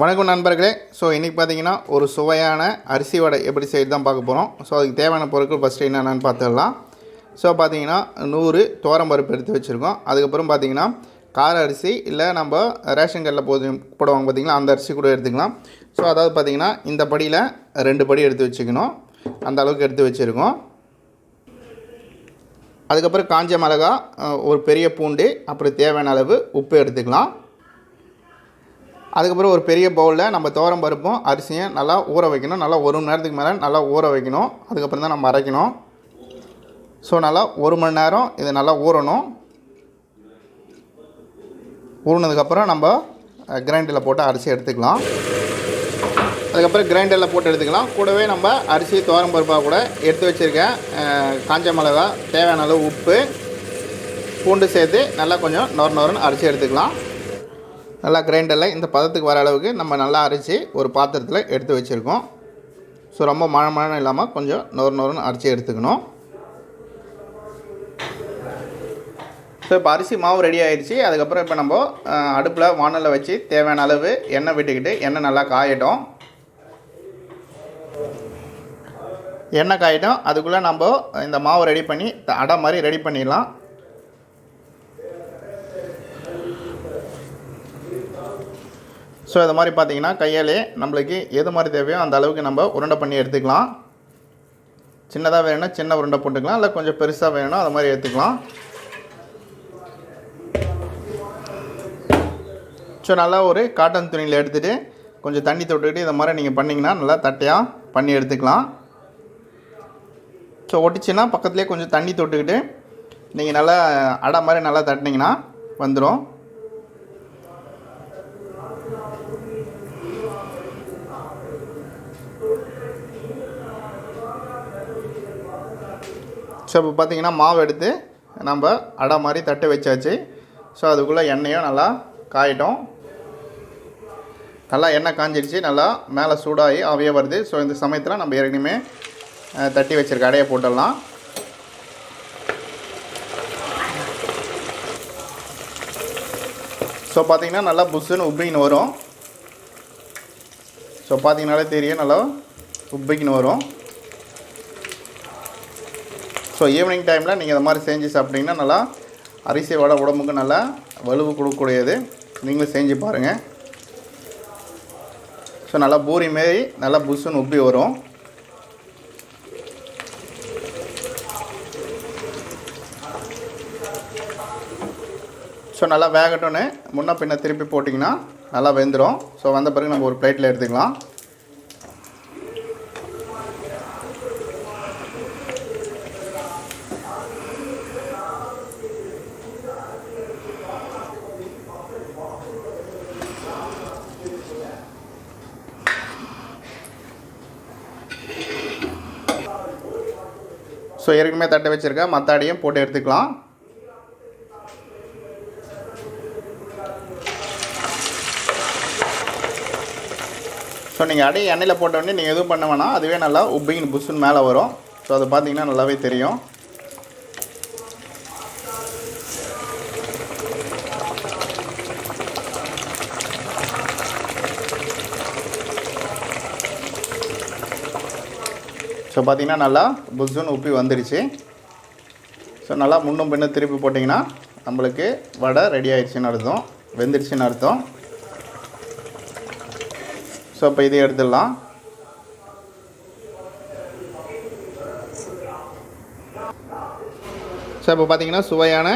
வணக்கம் நண்பர்களே. ஸோ இன்றைக்கி பார்த்தீங்கன்னா ஒரு சுவையான அரிசி வடை எப்படி செய்து தான் பார்க்க போகிறோம் ஸோ அதுக்கு தேவையான பொருட்கள் ஃபஸ்ட்டு என்னென்னு பார்த்துடலாம். ஸோ பார்த்தீங்கன்னா நூறு பருப்பு எடுத்து வச்சுருக்கோம். அதுக்கப்புறம் பார்த்தீங்கன்னா கார அரிசி இல்லை நம்ம ரேஷன் கடையில் போது போடுவாங்க பார்த்தீங்களா அந்த அரிசி கூட எடுத்துக்கலாம். ஸோ அதாவது பார்த்தீங்கன்னா இந்த படியில் ரெண்டு படி எடுத்து வச்சுக்கணும். அந்த அளவுக்கு எடுத்து வச்சுருக்கோம். அதுக்கப்புறம் காஞ்ச மிளகா ஒரு பெரிய பூண்டு அப்புறம் தேவையான அளவு உப்பு எடுத்துக்கலாம். அதுக்கப்புறம் ஒரு பெரிய பவுலில் நம்ம துவரம் பருப்பும் அரிசியும் நல்லா ஊற வைக்கணும். நல்லா ஒரு மணி நேரத்துக்கு மேலே நல்லா ஊற வைக்கணும். அதுக்கப்புறம் தான் நம்ம அரைக்கணும். ஸோ நல்லா ஒரு மணி நேரம் இது நல்லா ஊறணும். ஊறினதுக்கப்புறம் நம்ம கிரைண்டரில் போட்டு அரிசி எடுத்துக்கலாம். அதுக்கப்புறம் கிரைண்டரில் போட்டு எடுத்துக்கலாம். கூடவே நம்ம அரிசி துவரம் பருப்பாக கூட எடுத்து வச்சுருக்கேன். காஞ்ச மிளகா தேவையான அளவு உப்பு பூண்டு சேர்த்து நல்லா கொஞ்சம் நொறு நொறுன்னு அரிசி எடுத்துக்கலாம். நல்லா கிரைண்டரில் இந்த பதத்துக்கு வர அளவுக்கு நம்ம நல்லா அரைச்சி ஒரு பாத்திரத்தில் எடுத்து வச்சுருக்கோம். ஸோ ரொம்ப மழை மழை இல்லாமல் கொஞ்சம் நொறு நொறுன்னு அரைச்சி எடுத்துக்கணும். ஸோ இப்போ அரிசி மாவு ரெடி ஆகிடுச்சி அதுக்கப்புறம் இப்போ நம்ம அடுப்பில் வானலில் வச்சு தேவையான அளவு எண்ணெய் விட்டுக்கிட்டு எண்ணெய் நல்லா காயட்டும். எண்ணெய் காயட்டும். அதுக்குள்ளே நம்ம இந்த மாவு ரெடி பண்ணி த- அடை மாதிரி ரெடி பண்ணிடலாம். ஸோ இது மாதிரி பார்த்தீங்கன்னா கையாலே நம்மளுக்கு எது மாதிரி தேவையோ அந்த அளவுக்கு நம்ம உருண்டை பண்ணி எடுத்துக்கலாம். சின்னதாக வேணும்னா சின்ன உருண்டை போட்டுக்கலாம். இல்லை கொஞ்சம் பெருசாக வேணும்னா அது மாதிரி எடுத்துக்கலாம் ஸோ நல்லா ஒரு காட்டன் துணியில் எடுத்துகிட்டு கொஞ்சம் தண்ணி தொட்டுக்கிட்டு இதை மாதிரி நீங்கள் பண்ணிங்கன்னா நல்லா தட்டையாக பண்ணி எடுத்துக்கலாம். ஸோ ஒட்டிச்சுன்னா பக்கத்துலேயே கொஞ்சம் தண்ணி தொட்டுக்கிட்டு நீங்கள் நல்லா அடை மாதிரி நல்லா தட்டினீங்கன்னா வந்துடும் ஸோ இப்போ பார்த்தீங்கன்னா மாவு எடுத்து நம்ம அடை மாதிரி தட்டு வச்சாச்சு. ஸோ அதுக்குள்ளே எண்ணெயும் நல்லா காயிட்டோம். நல்லா எண்ணெய் காஞ்சிடுச்சு. நல்லா மேலே சூடாகி ஆவியே வருது. ஸோ இந்த சமயத்தில் நம்ம ஏற்கனவே தட்டி வச்சுருக்க அடையை போட்டுடலாம். ஸோ பார்த்தீங்கன்னா நல்லா புஷ்ஷுன்னு உப்பின்னு வரும். ஸோ பார்த்தீங்கனாலே தெரியும். நல்லா உப்பிக்கின்னு வரும். ஸோ ஈவினிங் டைமில் நீங்கள் இந்த மாதிரி செஞ்சு சாப்பிட்டீங்கன்னா நல்லா அரிசி வடை உடம்புக்கு நல்லா வலுவு கொடுக்கக்கூடியது. நீங்களும் செஞ்சு பாருங்கள் ஸோ நல்லா பூரி மாரி நல்லா புஷ்ஷுன்னு உப்பி வரும். ஸோ நல்லா வேகட்டோன்னு முன்ன பின்ன திருப்பி போட்டிங்கன்னா நல்லா வெந்துடும் ஸோ வந்த பிறகு நம்ம ஒரு பிளேட்டில் எடுத்துக்கலாம். ஸோ ஏற்கனவே தட்டை வச்சுருக்கேன் மற்ற அடியும் போட்டு எடுத்துக்கலாம். ஸோ நீங்கள் அடி எண்ணெயில் போட்டோடனே நீங்கள் எதுவும் பண்ண வேணாம். அதுவே நல்லா உப்பிங்கின்னு புஷ்ஷுன்னு மேலே வரும். ஸோ அது பார்த்தீங்கன்னா நல்லாவே தெரியும். ஸோ பார்த்தீங்கன்னா நல்லா புஷ்ஷுன்னு உப்பி வந்துடுச்சு ஸோ நல்லா முன்னும் பின்னும் திருப்பி போட்டிங்கன்னா நம்மளுக்கு வடை ரெடி ஆயிடுச்சுன்னு அர்த்தம். வெந்துடுச்சுன்னு அர்த்தம். ஸோ இப்போ இதை எடுத்துடலாம். ஸோ இப்போ பார்த்தீங்கன்னா சுவையான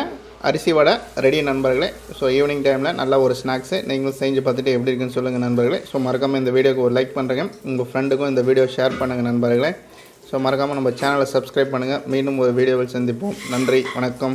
அரிசி வடை ரெடி நண்பர்களே. ஸோ ஈவினிங் டைமில் நல்ல ஒரு ஸ்நாக்ஸு நீங்களும் செஞ்சு பார்த்துட்டு எப்படி இருக்குன்னு சொல்லுங்கள் நண்பர்களே. ஸோ மறக்காமல் இந்த வீடியோக்கு ஒரு லைக் பண்ணுறேங்க உங்கள் ஃப்ரெண்டுக்கும் இந்த வீடியோ ஷேர் பண்ணுங்கள் நண்பர்களே. ஸோ மறக்காமல் நம்ம சேனலை சப்ஸ்கிரைப் பண்ணுங்கள் மீண்டும் ஒரு வீடியோவில் சந்திப்போம். நன்றி வணக்கம்.